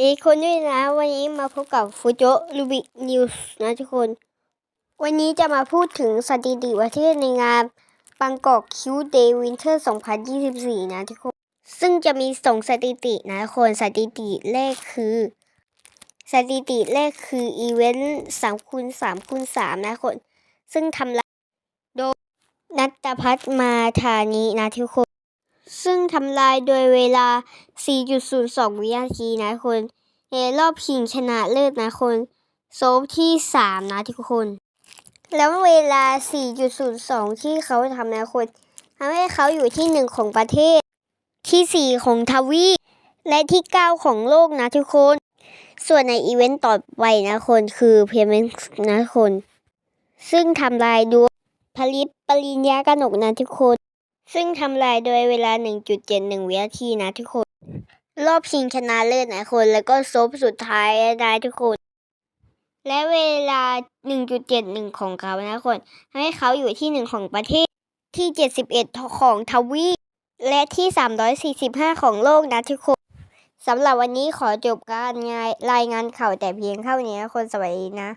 วัสดีคนด้วยนะ วันนี้มาพบกับฟูโจลูบิกนิวส์นะทุกคน วันนี้จะมาพูดถึงสถิติประเทศในงานบางกอกคิวเดย์วินเทอร์2024 นะทุกคน ซึ่งจะมีส่งสถิตินะทุกคนสถิติแรกคือ สถิติแรกคืออีเวนต์3คูณ3คูณ3นะทุกคน ซึ่งทำลายโดยนัตพัฒมาธานีนะทุกคน ซึ่งทำลายโดยเวลา 4.02 วินาทีนะทุกคน ในรอบชิงชนะเลิศนะคนโซฟที่ 3 นะทุกคน แล้วเวลา 4.02 ที่เขาทำนะคนทำให้เขาอยู่ที่ 1 ของประเทศ ที่ 4 ของทวีปและที่ 9 ของโลกนะทุกคน ส่วนในอีเวนต์ต่อไปนะคนคือเพเมนนะคน ซึ่งทำลายด้วยผลิตปริญญากระหนกนะทุกคน ซึ่งทำลายโดยเวลา 1.71 วินาทีนะทุกคน รอบชิงชนะเลิศนะคน แล้วก็ซบสุดท้ายนะทุกคน และเวลา 1.71 ของเขานะคนทำให้เขาอยู่ที่ 1 ของประเทศ ที่ 71 ของทวีปและที่ 345 ของโลกนะทุกคนสำหรับวันนี้ขอจบการรายงานข่าวแต่เพียงเท่านี้นะคนสวัสดีนะ